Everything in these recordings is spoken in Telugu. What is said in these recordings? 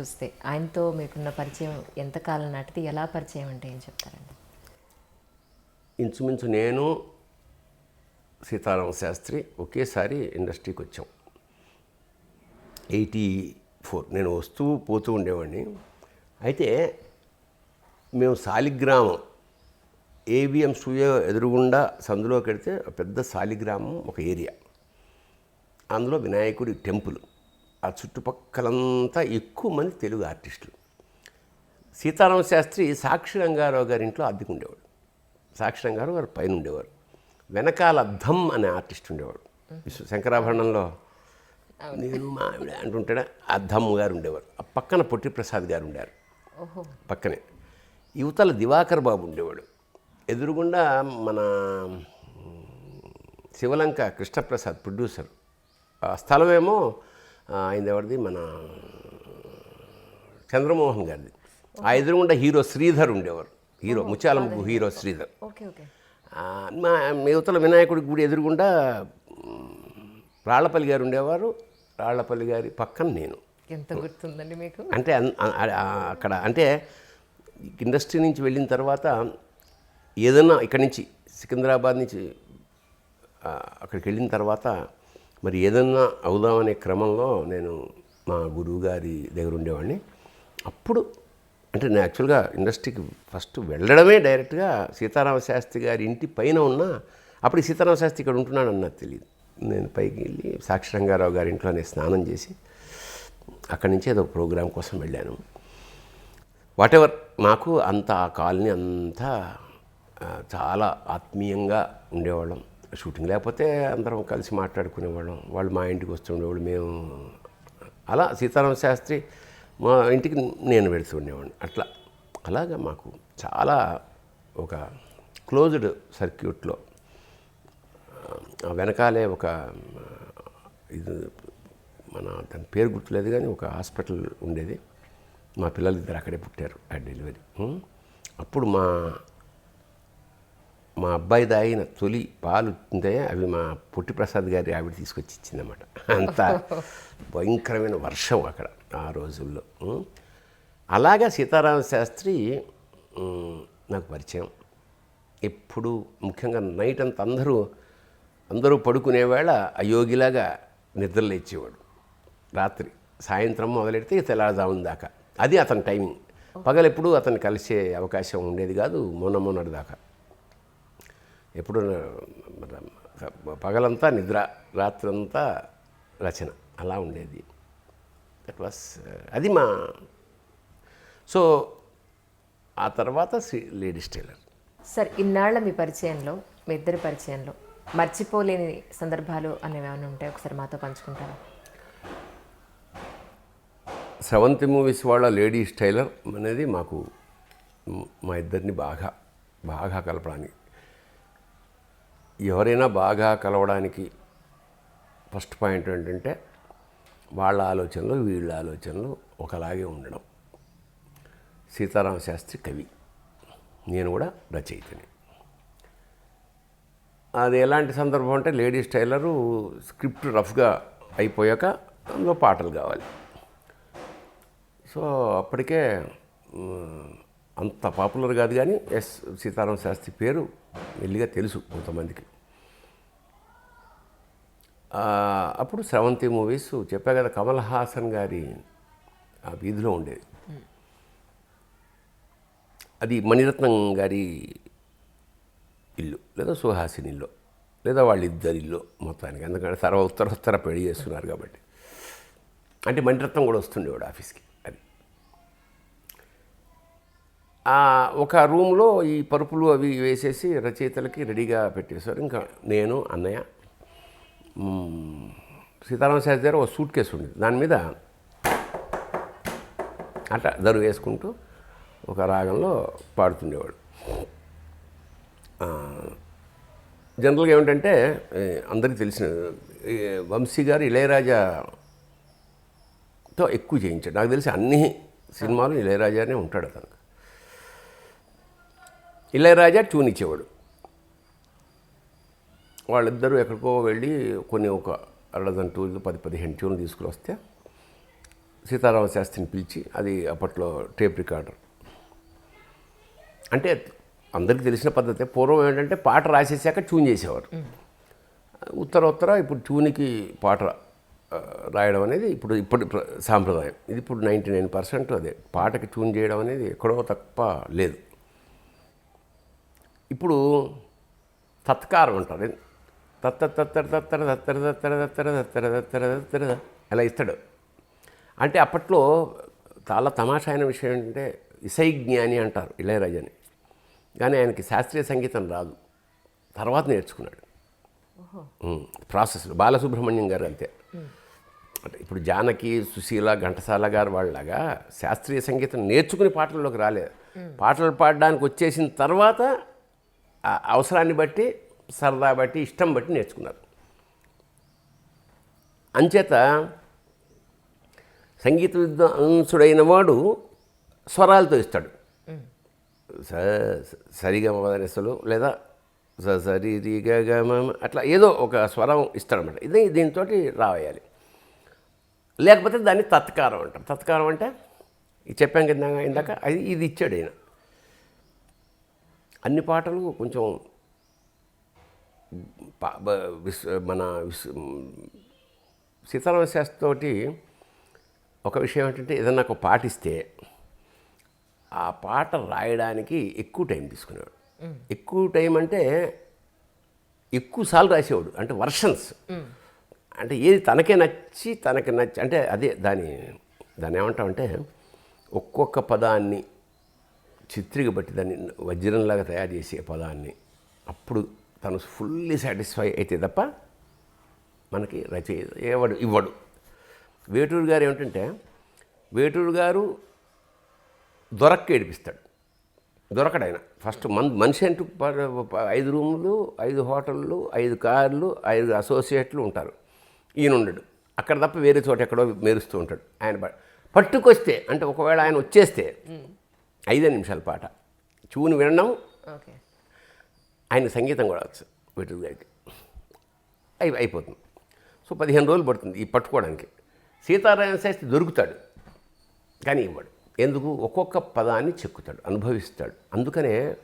చూస్తే ఆయనతో మీకున్న పరిచయం ఎంతకాలం నాటిది ఎలా పరిచయం అంటే ఏం చెప్తారండి? ఇంచుమించు నేను సీతారామ శాస్త్రి ఒకేసారి ఇండస్ట్రీకి వచ్చాం. ఎయిటీ ఫోర్ నేను వస్తూ పోతూ ఉండేవాడిని. అయితే మేము సాలిగ్రామం ఏవిఎం స్టూడియో ఎదురుగుండా సందులోకి వెడితే ఒక పెద్ద సాలిగ్రామం ఒక ఏరియా. అందులో వినాయకుడి టెంపుల్. ఆ చుట్టుపక్కలంతా ఎక్కువ మంది తెలుగు ఆర్టిస్టులు. సీతారామ శాస్త్రి సాక్షి రంగారావు గారి ఇంట్లో అద్దెకు ఉండేవాడు. సాక్షి రంగారావు గారు పైన ఉండేవారు. వెనకాల ధమ్ అనే ఆర్టిస్ట్ ఉండేవాడు. విశ్వ శంకరాభరణంలో నేను మా ఆవిడ అంటుంటాడా ఆ ధమ్ గారు ఉండేవారు. ఆ పక్కన పొట్టి ప్రసాద్ గారు ఉండారు. ఓహో. పక్కనే. యువతల దివాకర్ బాబు ఉండేవాడు. ఎదురుగుండా మన శివలంక కృష్ణప్రసాద్ ప్రొడ్యూసర్ ఆ స్థలమేమో ఆ, ఆయనది ఎవరిది? మన చంద్రమోహన్ గారిది. ఆ ఎదురుగుండా హీరో శ్రీధర్ ఉండేవారు. Hero Muthyala Muggu hero Sridhar. మా యువతల వినాయకుడి గుడి ఎదురుగుండా రాళ్ళపల్లి గారు ఉండేవారు. రాళ్ళపల్లి గారి పక్కన నేను. ఎంత గుర్తుందండి మీకు? అంటే అక్కడ అంటే ఇండస్ట్రీ నుంచి వెళ్ళిన తర్వాత ఏదైనా ఇక్కడి నుంచి సికింద్రాబాద్ నుంచి అక్కడికి వెళ్ళిన తర్వాత మరి ఏదన్నా అవుదామనే క్రమంలో నేను మా గురువు గారి దగ్గర ఉండేవాడిని. అప్పుడు అంటే నేను యాక్చువల్గా ఇండస్ట్రీకి ఫస్ట్ వెళ్ళడమే డైరెక్ట్గా సీతారామ శాస్త్రి గారి ఇంటి పైన ఉన్న అప్పుడు సీతారామ శాస్త్రి ఇక్కడ ఉంటున్నాడు నాకు తెలియదు నేను పైకి వెళ్ళి సాక్షి రంగారావు గారి ఇంట్లో నేను స్నానం చేసి అక్కడి నుంచి ఏదో ప్రోగ్రాం కోసం వెళ్ళాను. వాటెవర్ మాకు అంత ఆ కాలనీ అంతా చాలా ఆత్మీయంగా ఉండేవాళ్ళం. షూటింగ్ లేకపోతే అందరం కలిసి మాట్లాడుకునేవాళ్ళం. వాళ్ళు మా ఇంటికి వస్తుండేవాళ్ళు మేము అలా సీతారామ శాస్త్రి మా ఇంటికి నేను వెళుతూ ఉండేవాడిని. అట్లా అలాగా మాకు చాలా ఒక క్లోజ్డ్ సర్క్యూట్లో వెనకాలే ఒక ఇది మన దాని పేరు గుర్తులేదు కానీ ఒక హాస్పిటల్ ఉండేది. మా పిల్లలు ఇద్దరు అక్కడే పుట్టారు ఆ డెలివరీ. అప్పుడు మా మా అబ్బాయి దాగిన తొలి పాలు ఉంటాయి అవి మా పొట్టి ప్రసాద్ గారి ఆవిడ తీసుకొచ్చి ఇచ్చిందన్నమాట అంత భయంకరమైన వర్షం అక్కడ ఆ రోజుల్లో. అలాగా సీతారామ శాస్త్రి నాకు పరిచయం. ఎప్పుడు ముఖ్యంగా నైట్ అంతా అందరూ అందరూ పడుకునేవేళ అయోగిలాగా నిద్రలేచేవాడు రాత్రి సాయంత్రం మొదలెడితే తెల్లారుజామున దాకా. అది అతని టైమింగ్. పగలెప్పుడు అతన్ని కలిసే అవకాశం ఉండేది కాదు మొన్న మొన్నటి దాకా. ఎప్పుడు పగలంతా నిద్ర రాత్రంతా రచన అలా ఉండేది. దట్ వాస్ అది మా సో ఆ తర్వాత లేడీస్ టైలర్. సార్ ఇన్నాళ్ళ మీ పరిచయంలో మీ ఇద్దరి పరిచయంలో మర్చిపోలేని సందర్భాలు అనేవి ఏమైనా ఉంటాయి ఒకసారి మాతో పంచుకుంటారా? స్రవంతి మూవీస్ వాళ్ళ లేడీస్ టైలర్ అనేది మాకు మా ఇద్దరిని బాగా బాగా కలపడానికి ఎవరైనా బాగా కలవడానికి ఫస్ట్ పాయింట్ ఏంటంటే వాళ్ళ ఆలోచనలు వీళ్ళ ఆలోచనలు ఒకలాగే ఉండడం. సీతారామ శాస్త్రి కవి. నేను కూడా రచయితని. అది ఎలాంటి సందర్భం అంటే లేడీస్ టైలరు స్క్రిప్ట్ రఫ్గా అయిపోయాక అందులో పాటలు కావాలి. సో అప్పటికే అంత పాపులర్ కాదు కానీ ఎస్ సీతారాం శాస్త్రి పేరు మెల్లిగా తెలుసు కొంతమందికి. అప్పుడు శ్రవంతి మూవీస్ చెప్పా కదా కమల్ హాసన్ గారి ఆ వీధిలో ఉండేది. అది మణిరత్నం గారి ఇల్లు లేదా సుహాసిని ఇల్లు లేదా వాళ్ళిద్దరి ఇల్లు మొత్తానికి. ఎందుకంటే తర్వాత ఉత్తర ఉత్తర పెళ్ళి చేస్తున్నారు కాబట్టి. అంటే మణిరత్నం కూడా వస్తుండేవాడు ఆఫీస్కి అది ఆ, ఒక రూమ్లో ఈ పరుపులు అవి వేసేసి రచయితలకి రెడీగా పెట్టేశారు. ఇంకా నేను అన్నయ్య సీతారామ శాస్త్రి గారు ఒక సూట్ కేసు ఉండేది. దాని మీద అట్లా దరు వేసుకుంటూ ఒక రాగంలో పాడుతుండేవాడు. జనరల్గా ఏమిటంటే అందరికీ తెలిసిన వంశీ గారు ఇళయరాజాతో ఎక్కువ చేయించాడు. నాకు తెలిసి అన్ని సినిమాలు ఇళయరాజానే ఉంటాడు అతను. ఇళయరాజా ట్యూన్ ఇచ్చేవాడు. వాళ్ళిద్దరూ ఎక్కడికో వెళ్ళి కొన్ని ఒక అరడజన్ ట్యూన్లు పది పదిహేను ట్యూన్లు తీసుకుని వస్తే సీతారామ శాస్త్రిని పిలిచి అది అప్పట్లో టేప్ రికార్డర్. అంటే అందరికీ తెలిసిన పద్ధతి పూర్వం ఏంటంటే పాట రాసేసాక ట్యూన్ చేసేవారు. ఉత్తర ఉత్తర ఇప్పుడు ట్యూన్కి పాట రాయడం అనేది ఇప్పుడు ఇప్పుడు ప్ర- సాంప్రదాయం. ఇది ఇప్పుడు నైంటీ నైన్ పర్సెంట్ అదే. పాటకి ట్యూన్ చేయడం అనేది ఎక్కడో తప్ప లేదు. ఇప్పుడు తత్కారం ఉంటుంది. తత్త తత్తర తత్తర తత్తర తత్తర తత్తర తత్తర తత్తర తత్తర అలా ఇస్తాడు అంటే అప్పట్లో చాలా తమాషా అయిన విషయం ఏంటంటే ఇసైజ్ఞాని అంటారు ఇళయరాజని కానీ ఆయనకి శాస్త్రీయ సంగీతం రాదు తర్వాత నేర్చుకున్నాడు ప్రాసెస్ ప్రాసెస్లో బాలసుబ్రహ్మణ్యం గారు అంతే అంటే ఇప్పుడు జానకి సుశీల ఘంటసాల గారు వాళ్ళలాగా శాస్త్రీయ సంగీతం నేర్చుకుని పాటల్లోకి రాలేదు పాటలు పాడడానికి వచ్చేసిన తర్వాత అవసరాన్ని బట్టి సరదా బట్టి ఇష్టం బట్టి నేర్చుకున్నారు. అంచేత సంగీత విద్వాంసుడైన వాడు స్వరాలతో ఇస్తాడు. స సరిగమ వదనెసలు లేదా స సరి రి గ గ మ మ అట్లా ఏదో ఒక స్వరం ఇస్తాడనమాట ఇది దీంతో రావేయాలి. లేకపోతే దాన్ని తత్కారం అంటారు తత్కారం అంటే ఇది చెప్పాం కదా ఇందాక అది ఇది ఇచ్చాడు ఆయన అన్ని పాటలు కొంచెం మన సీతారామ శాస్త్రితోటి ఒక విషయం ఏంటంటే ఏదన్నా ఒక పాట ఇస్తే ఆ పాట రాయడానికి ఎక్కువ టైం తీసుకునేవాడు. ఎక్కువ టైం అంటే ఎక్కువ సార్లు రాసేవాడు. అంటే వర్షన్స్. అంటే ఏది తనకే నచ్చి తనకి నచ్చి అంటే అదే దాని దాన్ని ఏమంటామంటే ఒక్కొక్క పదాన్ని చిత్రికబట్టి దాన్ని వజ్రంలాగా తయారు చేసే పదాన్ని అప్పుడు తను ఫుల్లీ సాటిస్ఫై అయితే తప్ప మనకి రచయిత ఇవ్వడు. ఇవ్వడు వేటూరు గారు ఏమిటంటే వేటూరు గారు దొరక్క ఏడిపిస్తాడు. దొరకడు ఆయన. ఫస్ట్ మన్ మనిషి అంటూ ఐదు రూములు ఐదు హోటళ్ళు ఐదు కార్లు ఐదు అసోసియేట్లు ఉంటారు. ఈయన ఉండడు. అక్కడ తప్ప వేరే చోట ఎక్కడో మెరుస్తూ ఉంటాడు. ఆయన పట్టుకొస్తే అంటే ఒకవేళ ఆయన వచ్చేస్తే ఐదే నిమిషాల పాట. చూని వినడం. ఆయన సంగీతం కూడా వచ్చు వేటూరు గారికి. అయి అయిపోతుంది. సో పదిహేను రోజులు పడుతుంది ఈ పట్టుకోవడానికి. సీతారామ శాస్త్రి దొరుకుతాడు కానీ ఇవ్వడు. ఎందుకు? ఒక్కొక్క పదాన్ని చెక్కుతాడు అనుభవిస్తాడు. అందుకనే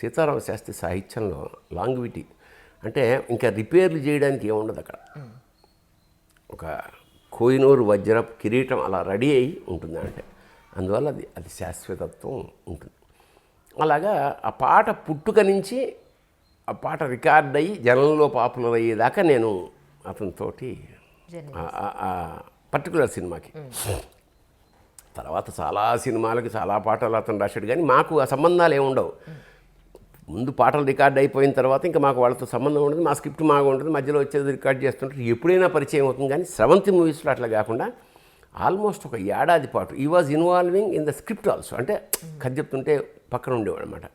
సీతారామ శాస్త్రి సాహిత్యంలో లాంగ్విటీ అంటే ఇంకా రిపేర్లు చేయడానికి ఏముండదు అక్కడ. ఒక కోయినూరు వజ్ర కిరీటం అలా రెడీ అయి ఉంటుంది అంటే అందువల్ల అది అది శాశ్వతత్వం ఉంటుంది. అలాగా ఆ పాట పుట్టుక నుంచి ఆ పాట రికార్డ్ అయ్యి జనంలో పాపులర్ అయ్యేదాకా నేను అతనితోటి పర్టికులర్ సినిమాకి. తర్వాత చాలా సినిమాలకి చాలా పాటలు అతను రాశాడు. కానీ మాకు ఆ సంబంధాలు ఏమి ఉండవు. ముందు పాటలు రికార్డ్ అయిపోయిన తర్వాత ఇంకా మాకు వాళ్ళతో సంబంధం ఉండదు. మా స్క్రిప్ట్ మాకు ఉంటుంది మధ్యలో వచ్చేది రికార్డ్ చేస్తుంటారు. ఎప్పుడైనా పరిచయం అవుతుంది. కానీ స్రవంతి మూవీస్లో అట్లా కాకుండా ఆల్మోస్ట్ ఒక ఏడాది పాటు ఈ was involving in the script also అంటే కథ చెప్తుంటే పక్కన ఉండేవాడు అనమాట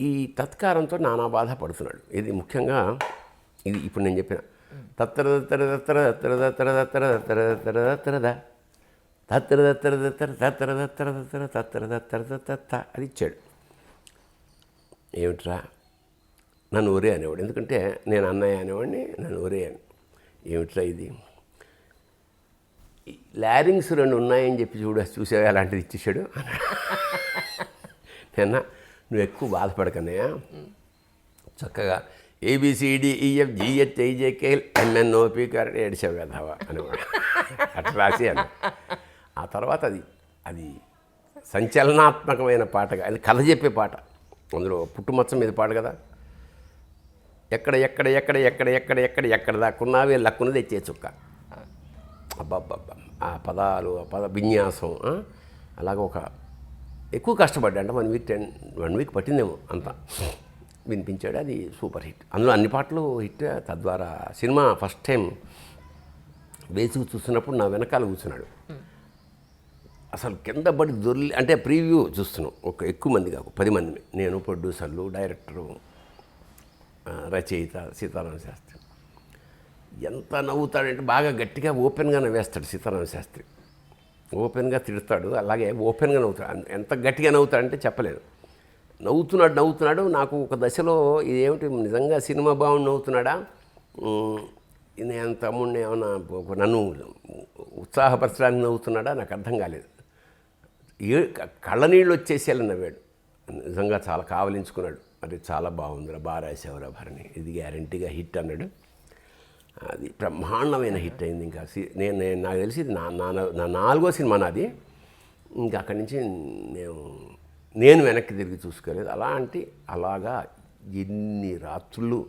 ఈ తత్కారంతో నానా బాధ పడుతున్నాడు. ఇది ముఖ్యంగా ఇది ఇప్పుడు నేను చెప్పిన. తత్తర దత్తర దత్తర దత్తర దత్తర దత్తర దత్తర దత్తర దత్తరద తత్తర దత్తర దత్తర తత్తర దత్తర దత్తర తత్తర దత్తర దత్త అది ఇచ్చాడు ఏమిట్రా నన్ను ఒరే అనేవాడు ఎందుకంటే నేను అన్నయ్య అనేవాడిని నన్ను ఒరే అని ఏమిట్రా ఇది ల్యారింగ్స్ లారింగ్స్ రెండు ఉన్నాయని చెప్పి చూడ చూసావు అలాంటిది ఇచ్చేసాడు నిన్న నువ్వు ఎక్కువ బాధపడకనే చక్కగా ABCD EF GH IJKL MNOP correct ఏడిసావు కదావా అని అట్లా రాసి అని ఆ తర్వాత అది అది సంచలనాత్మకమైన పాటగా అది కథ చెప్పే పాట. అందులో పుట్టుమచ్చం మీద పాట కదా. ఎక్కడ ఎక్కడ ఎక్కడ ఎక్కడ ఎక్కడ ఎక్కడ ఎక్కడ దాక్కున్నావే లక్కున తెచ్చే చుక్క. అబ్బాబ్బాబ్బా ఆ పదాలు ఆ పద విన్యాసం అలాగ ఒక ఎక్కువ కష్టపడ్డా అంటే one week ten one week పట్టిందేమో అంతా. వినిపించాడు అది సూపర్ హిట్. అందులో అన్ని పాటలు హిట్ తద్వారా సినిమా ఫస్ట్ టైం వేసి చూస్తున్నప్పుడు నా వెనకాల కూర్చున్నాడు. అసలు కింద పడి దొర్లి అంటే ప్రీవ్యూ చూస్తున్నాం ఒక ఎక్కువ మంది కాకు పది మంది. నేను ప్రొడ్యూసర్లు డైరెక్టరు రచయిత సీతారామ శాస్త్రి. ఎంత నవ్వుతాడంటే బాగా గట్టిగా ఓపెన్గా నవ్వేస్తాడు సీతారామ శాస్త్రి. ఓపెన్గా తిడతాడు అలాగే ఓపెన్గా నవ్వుతాడు. ఎంత గట్టిగా నవ్వుతాడంటే చెప్పలేదు. నవ్వుతున్నాడు నవ్వుతున్నాడు. నాకు ఒక దశలో ఇదేమిటి నిజంగా సినిమా బాగుండి నవ్వుతున్నాడా? నేను తమ్ముడిని ఏమన్నా నన్ను ఉత్సాహపరచడానికి నవ్వుతున్నాడా? నాకు అర్థం కాలేదు. ఏ కళ్ళనీళ్ళు వచ్చేసేలా నవ్వాడు. నిజంగా చాలా కావలించుకున్నాడు. మరి చాలా బాగుందిరా బాగా రాసేవరా భరణి. ఇది గ్యారంటీగా హిట్ అన్నాడు. అది బ్రహ్మాండమైన హిట్ అయింది ఇంకా. సి- నేను నేను నాకు తెలిసి నా నా నా నాలుగో సినిమా నాది. ఇంకా అక్కడి నుంచి నేను నేను వెనక్కి తిరిగి చూసుకోలేదు. అలాంటి అలాగా ఎన్ని రాత్రులు